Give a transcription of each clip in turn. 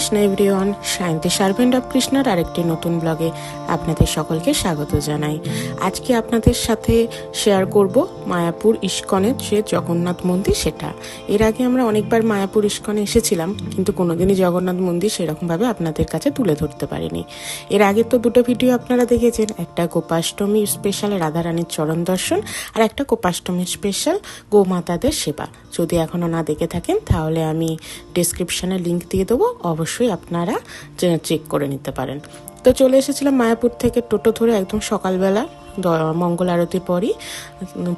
Krishna everyone শান্তি servant of কৃষ্ণার আরেকটি নতুন ব্লগে আপনাদের সকলকে স্বাগত জানাই। আজকে আপনাদের সাথে শেয়ার করব মায়াপুর ইস্কনের যে জগন্নাথ মন্দির সেটা। এর আগে আমরা অনেকবার মায়াপুর ইস্কনে এসেছিলাম, কিন্তু কোনোদিনই জগন্নাথ মন্দির সেরকমভাবে আপনাদের কাছে তুলে ধরতে পারিনি। এর আগে তো দুটো ভিডিও আপনারা দেখেছেন, একটা গোপাষ্টমী স্পেশাল রাধারানীর চরণ দর্শন আর একটা গোপাষ্টমী স্পেশাল গোমাতাদের সেবা। যদি এখনও না দেখে থাকেন, তাহলে আমি ডিসক্রিপশানে লিঙ্ক দিয়ে দেবো, অবশ্যই আপনারা চেক করে নিতে পারেন। তো চলে এসেছিলাম মায়াপুর থেকে টোটো ধরে একদম সকালবেলা মঙ্গল আরতি পরই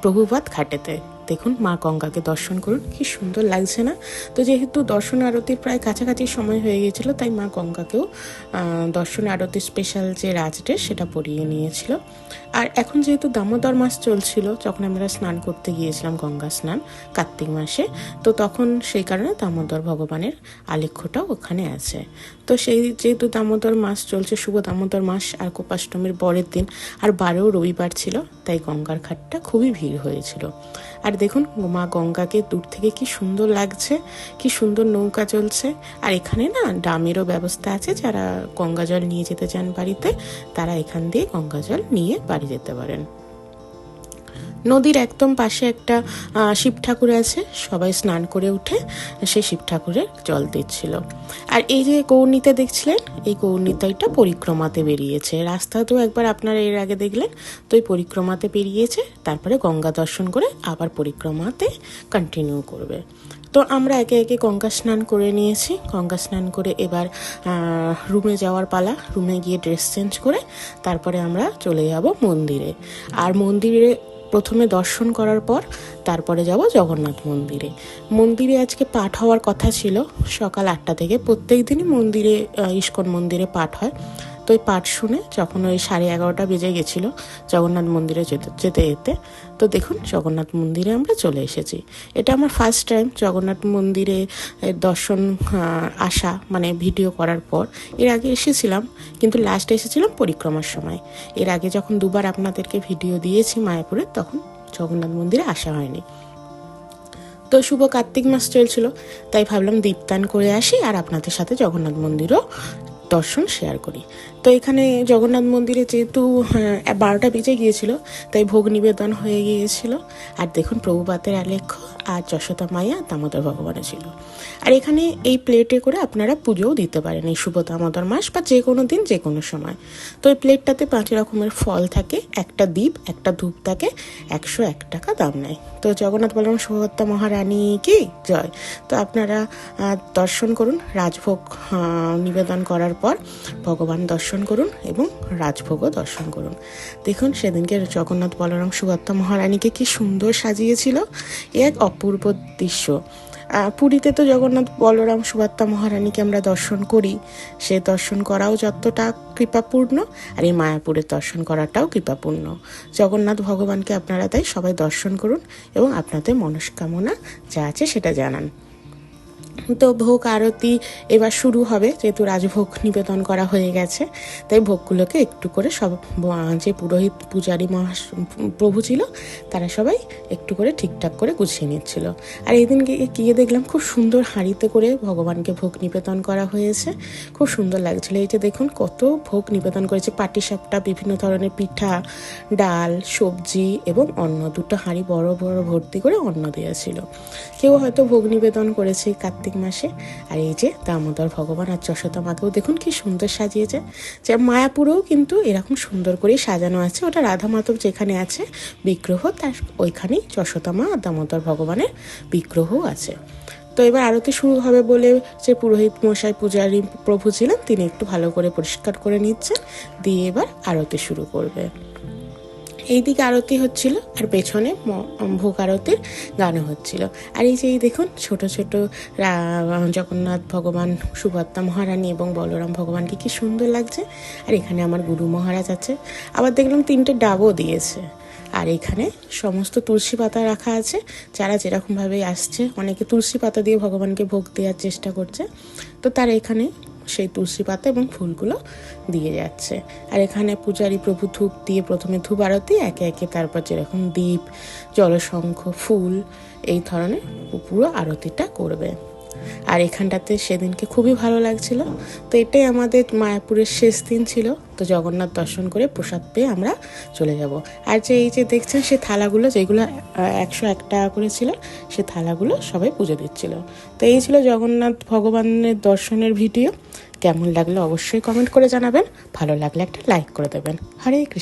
প্রভুপাত ঘাটেতে। দেখুন মা গঙ্গাকে দর্শন করুন, কি সুন্দর লাগছে না? তো যেহেতু দর্শন আরতির প্রায় কাছাকাছি সময় হয়ে গিয়েছিল, তাই মা গঙ্গাকেও দর্শন আরতি স্পেশাল যে রাজডে সেটা পরিয়ে নিয়েছিল। আর এখন যেহেতু দামোদর মাস চলছিল, যখন আমরা স্নান করতে গিয়েছিলাম গঙ্গা স্নান, কার্তিক মাসে, তো তখন সেই কারণে দামোদর ভগবানের আলেখ্যটাও ওখানে আছে। তো সেই যেহেতু দামোদর মাস চলছে, শুভ দামোদর মাস আর কোপাষ্টমীর পরের দিন, আর বারেও রবিবার ছিল, তাই গঙ্গার ঘাটটা খুবই ভিড় হয়েছিল। আর দেখুন মা গঙ্গাকে দূর থেকে কি সুন্দর লাগছে, কি সুন্দর নৌকা চলছে। আর এখানে না ডামেরও ব্যবস্থা আছে, যারা গঙ্গা জল নিয়ে যেতে চান বাড়িতে, তারা এখান দিয়ে গঙ্গা জল নিয়ে বাড়ি যেতে পারেন। নদীর একদম পাশে একটা শিব ঠাকুর আছে। সবাই স্নান করে উঠে সে শিব ঠাকুরের জল দিচ্ছিল। আর এই যে গৌরনীতে দেখছিলেন, এই গৌরনীতাইটা পরিক্রমাতে বেরিয়েছে। রাস্তাতেও একবার আপনারা এর আগে দেখলেন, তো এই পরিক্রমাতে বেরিয়েছে, তারপরে গঙ্গা দর্শন করে আবার পরিক্রমাতে কন্টিনিউ করবে। তো আমরা একে একে গঙ্গা স্নান করে নিয়েছি। গঙ্গা স্নান করে এবার রুমে যাওয়ার পালা। রুমে গিয়ে ড্রেস চেঞ্জ করে তারপরে আমরা চলে যাব মন্দিরে। আর মন্দিরে প্রথমে দর্শন করার পর তারপরে যাব জগন্নাথ মন্দিরে। মন্দিরে আজকে পাঠ হওয়ার কথা ছিল। সকাল আটটা থেকে প্রত্যেক দিনই মন্দিরে ইস্কন মন্দিরে পাঠ হয়। তো ওই পাঠ শুনে যখন ওই সাড়ে এগারোটা বেজে গেছিল জগন্নাথ মন্দিরে যেতে যেতে যেতে, তো দেখুন জগন্নাথ মন্দিরে আমরা চলে এসেছি। এটা আমার ফার্স্ট টাইম জগন্নাথ মন্দিরে দর্শন আসা মানে ভিডিও করার পর এর আগে এসেছিলাম, কিন্তু লাস্টে এসেছিলাম পরিক্রমার সময়। এর আগে যখন দুবার আপনাদেরকে ভিডিও দিয়েছি মায়াপুরে, তখন জগন্নাথ মন্দিরে আসা হয়নি। তো শুভ কার্তিক মাস চলছিল, তাই ভাবলাম দীপদান করে আসি আর আপনাদের সাথে জগন্নাথ মন্দিরও দর্শন শেয়ার করি। তো এখানে জগন্নাথ মন্দিরে যেহেতু হ্যাঁ, বারোটা বেজে গিয়েছিল তাই ভোগ নিবেদন হয়ে গিয়েছিল। আর দেখুন প্রভুপাতের আলেখ্য আর যশোদা মায়া দামোদর ভগবানও ছিল। আর এখানে এই প্লেটে করে আপনারা পুজোও দিতে পারেন এই শুভ দামোদর মাস বা যে কোনো দিন যে কোনো সময়। তো এই প্লেটটাতে পাঁচ রকমের ফল থাকে একটা দ্বীপ একটা ধূপ থাকে একশো এক টাকা দাম নেয়। তো জগন্নাথ বলরাম সুভদ্রা মহারানী কি? জয়। তো আপনারা দর্শন করুন রাজভোগ নিবেদন করার পর ভগবান দর্শন করুন এবং রাজভোগও দর্শন করুন। দেখুন সেদিনকে জগন্নাথ বলরাম সুভদ্রা মহারানীকে কি সুন্দর সাজিয়েছিল। এ এক অপূর্ব দৃশ্য। পুরীতে তো জগন্নাথ বলরাম সুভদ্রা মহারানীকে আমরা দর্শন করি। সে দর্শন করাও যতটা কৃপাপূর্ণ আর এই মায়াপুরের দর্শন করাটাও কৃপাপূর্ণ। জগন্নাথ ভগবানকে আপনারা তাই সবাই দর্শন করুন এবং আপনাদের মনস্কামনা যা আছে সেটা জানান। তো ভোগ আরতি এবার শুরু হবে, যেহেতু রাজভোগ নিবেদন করা হয়ে গেছে, তাই ভোগগুলোকে একটু করে সব যে পুরোহিত পূজারী মহা প্রভু ছিল, তারা সবাই একটু করে ঠিকঠাক করে গুছিয়ে নিচ্ছিল। আর এই দিন গিয়ে দেখলাম খুব সুন্দর হাঁড়িতে করে ভগবানকে ভোগ নিবেদন করা হয়েছে, খুব সুন্দর লাগছিল। এই যে দেখুন, কত ভোগ নিবেদন করেছে, পাটিসাপটা, বিভিন্ন ধরনের পিঠা, ডাল, সবজি এবং অন্ন, দুটো হাঁড়ি বড় বড় ভর্তি করে অন্ন দেওয়া ছিল। কেউ হয়তো ভোগ নিবেদন করেছে কার্তিক মাসে। আর এই যে দামোদর ভগবান আর যশোদা মাকেও দেখুন কি সুন্দর সাজিয়েছে। যে মায়াপুরেও কিন্তু এরকম সুন্দর করেই সাজানো আছে। ওটা রাধা মাধব যেখানে আছে, বিগ্রহ, তার ওইখানেই যশোদা মা আর দামোদর ভগবানের বিগ্রহও আছে। তো এবার আরতি শুরু হবে বলে যে পুরোহিত মশাই, পূজারী প্রভু ছিলেন, তিনি একটু ভালো করে পরিষ্কার করে নিচ্ছেন। দিয়ে এবার আরতি শুরু করবে। এইদিকে আরতি হচ্ছিল আর পেছনে ভোগ আরতির গানও হচ্ছিল। আর এই যে এই দেখুন, ছোট ছোট জগন্নাথ ভগবান, সুভদ্রা মহারানী এবং বলরাম ভগবানকে কি সুন্দর লাগছে। আর এখানে আমার গুরু মহারাজ আছে। আবার দেখলাম তিনটে ডাবও দিয়েছে। আর এখানে সমস্ত তুলসী পাতা রাখা আছে। যারা যেরকমভাবে আসছে, অনেকে তুলসী পাতা দিয়ে ভগবানকে ভোগ দেওয়ার চেষ্টা করছে। তো তারা এখানে সেই তুলসী পাতা এবং ফুলগুলো দিয়ে যাচ্ছে। আর এখানে পূজারী প্রভু ধূপ দিয়ে প্রথমে ধূপ আরতি, একে একে তারপর যেরকম দ্বীপ জলশঙ্খ ফুল, এই ধরনের পুরো আরতিটা করবে। আর এখানটাতে সেদিনকে খুবই ভালো লাগছিল। তো এটাই আমাদের মায়াপুরের শেষ দিন ছিল। তো জগন্নাথ দর্শন করে প্রসাদ পেয়ে আমরা চলে যাব। আর যে এই যে দেখছেন, সে থালাগুলো যেগুলো একশো এক টাকা করে ছিল, সে থালাগুলো সবাই পুজো দিচ্ছিল। তো এই ছিল জগন্নাথ ভগবানের দর্শনের ভিডিও। কেমন লাগল অবশ্যই কমেন্ট করে জানাবেন। ভালো লাগলে একটা লাইক করে দেবেন। হরে কৃষ্ণ।